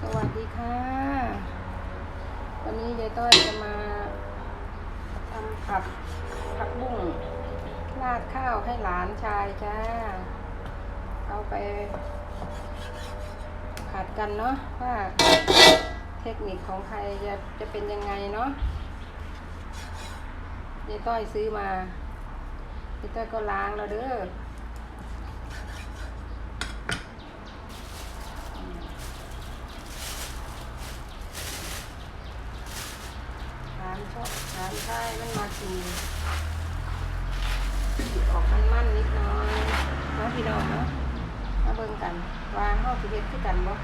สวัสดีค่ะ วันนี้ยายต้อยจะมาทำผัดผักบุ้งราดข้าวให้หลานชายจ้า เอาไปผัดกันเนาะว่าเทคนิคของใครจะจะเป็นยังไงเนาะยายต้อยซื้อมายายต้อยก็ล้างแล้วเด้อ ร้านชอบร้านใช่ มันมากินออกมันมันนิดน้อยเนาะพี่น้องเนาะมาเบิ่งกันวางห้องสิเฮ็ดคือกันบ่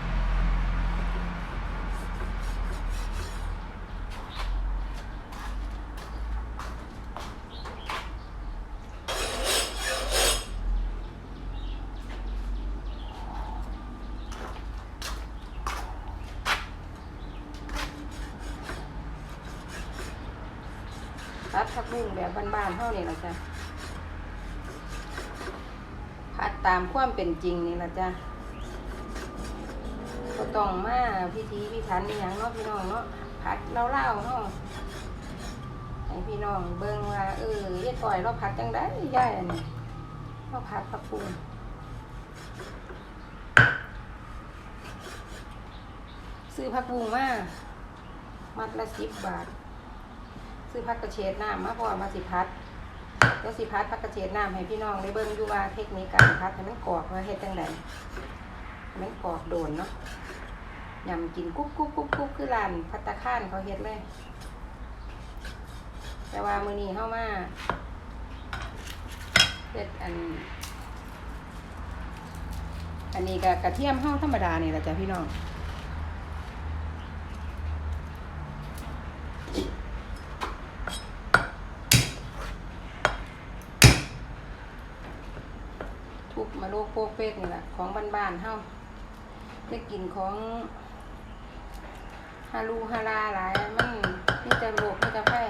ผัดผักบุ้งแบบบ้านๆเฮานี่ล่ะจ้ะผัดตามความเป็นจริงนี่ละจ้ะก็ต้องมาพิธีพิถันอย่างเนาะพี่น้องเนาะผัดเล่าๆเนาะให้พี่น้องเบิ่งว่าเออยายต่อยเราผัดจังได๋ยายอันนี้เราผัดผักบุ้งซื้อผักบุ้งมา มัดละ10บาท ซื้อพักกระเฉดน้ำมาพอมาสิพัดแล้วสิพัดพักกระเฉดน้ำให้พี่น้องได้เบิ่งอยู่ว่าเทคนิคการพัดให้มันกรอบว่าเฮ็ดจังไดให้มันกรอบโดนเนาะยำกินกุ๊บกุ๊บกุ๊บกุ๊บคือร้านพัตตาข้านเขาเฮ็ดเลย แต่ว่ามือนี้เฮามาเฮ็ดอัน อันนี้ก็กระเทียมเฮาธรรมดาเนี่ยแหละจ้ะพี่น้องาโลกโปกเป๊กนี่แหละของบ้านๆเฮาได้กินของฮาลูฮาลาหลายมันมีแต่โรคมีแต่ไข้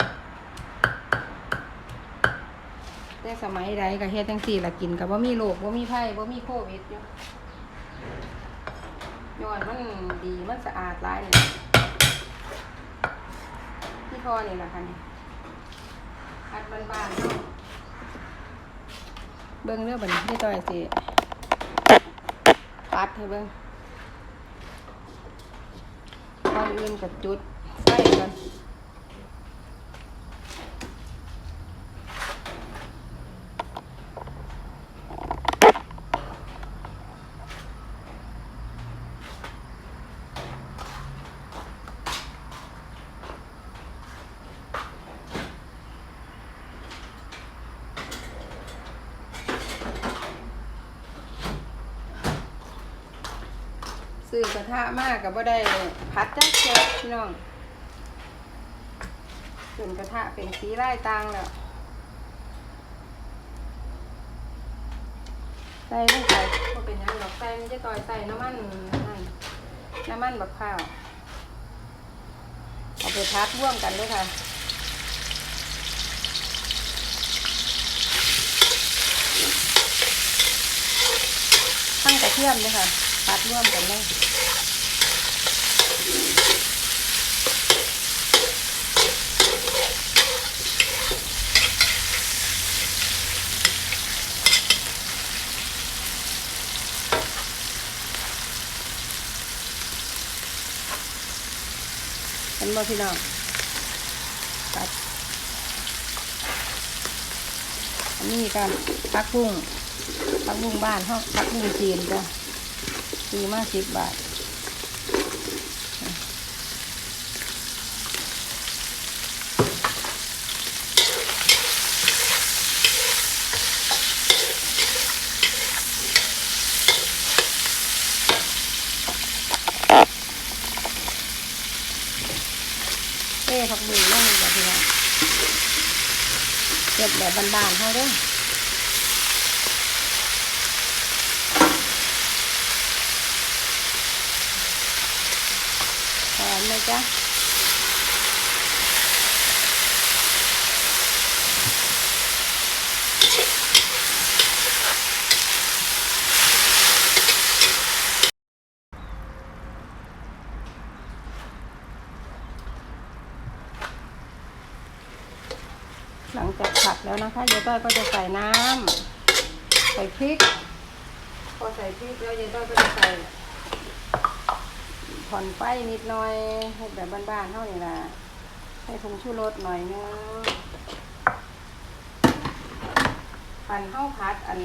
แต่สมัยใดก็เฮ็ดจังซี่ล่ะกินก็บ่มีโรคบ่ามีไข้บ่ามีโควิดอยู่ย้อนมันดีมันสะอาดหลายนี่ที่ทอนี่ล่ะค่ะนี่อัดบ้านๆเฮา เบิ้งเรื่องบันที่ต่อยสิปัดให้เบิ้งก่อนอื่นกับจุดไฟก่อน ซื้อกระทะมากกับว่ได้พัดจักเชียพี่น้องส่วนกระทะเป็นสีไล่ตางแล้วใส่ลงไปก็เป็นยังหรอกใส่ไม่ใช่ต่อยใส่น้ำมันนั่นน้ำมันบักข้าวเอาไปพัดร่วมกันด้วยค่ะตั้งกระเทียมด้วยค่ะ พัดร่วมกันเลยเห็นบ่พี่น้องตัดอันนี้กันพักบุ้งพักบุ้งบ้านห้องพักบุ้งจีนจ้ะ ซื้อมาสิบบาทเต้ผักบุ้งนั่งแบบพี่น้เก็บแบบบานๆเขาเด้อะจ๊ะหลังจากผัดแล้วนะคะเยต้อยก็จะใส่น้ำใส่พริก พอใส่พริกแล้วเยต้อยก็จะใส่ ผ่อนไฟนิดหน่อยให้แบบบ้านๆเท่านี้ล่ะให้ผงชูรสหน่อยนึงปั่นข้าวผัดอัน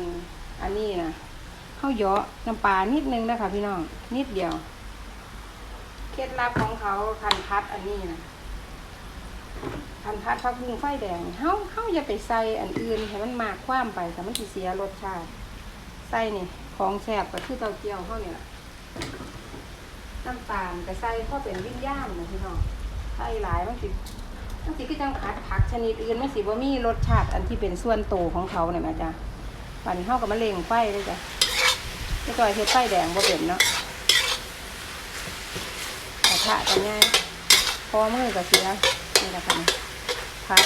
อันนี้นะเข้าเยาะน้ำปลานิดนึงนะคะพี่น้องนิดเดียวเคล็ดลับของเขาคันพัดอันนี้นะคันพัดพักบุ้งไฟแดงเฮาเฮาอย่าไปใส่อันอื่นให้มันมากความไปแต่มันเสียรสชาติใส่นี่ของแซ่บก็คือเตาเจียวเฮานี่แหละ น้ำตาลก็ใส่เพราะเป็นวิญญาณนะพี่น้องใส่หลายมันสิมันสิคือจังผัดผักชนิดอื่นมันสิบ่มีรสชาติอันที่เป็นส่วนโตวของเขาเนี่ยแม่จ้ะปั่นเฮากับมะเร็งไฟเลยจ้ะไม่ต่อยเฮ็ดไฟแดงบ่เป็นเนาะกระทะกันง่ายพอมือกับเสียนี่แหละค่ะพัด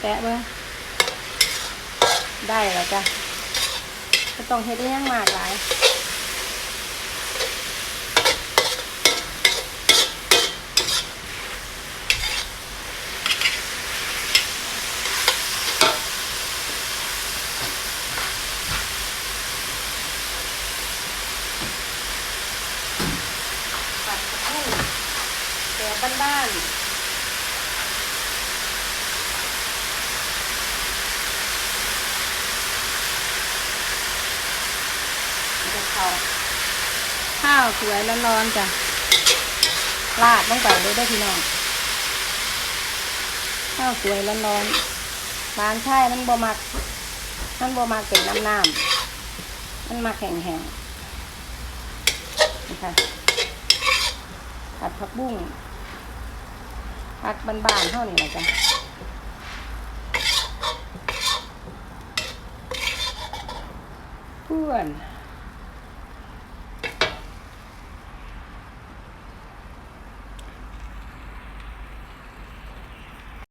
แค่แตะเบิ้งได้แล้วจ้ะก็ต้องเฮ็ดให้ยังมากหลายผัดผู้แบบบ้านๆ เขาข้าวสวยร้อนๆจ้ะราดลงไปเลยได้พี่น้องข้าวสวยร้อนๆบานใช่มันบ่มักมันบ่มักเป็นน้ำน้ำมันมาแข็งแห้งๆนี่ค่ะผัดผักบุ้งผักบานๆเท่านี้แหละจ้ะเพื่อน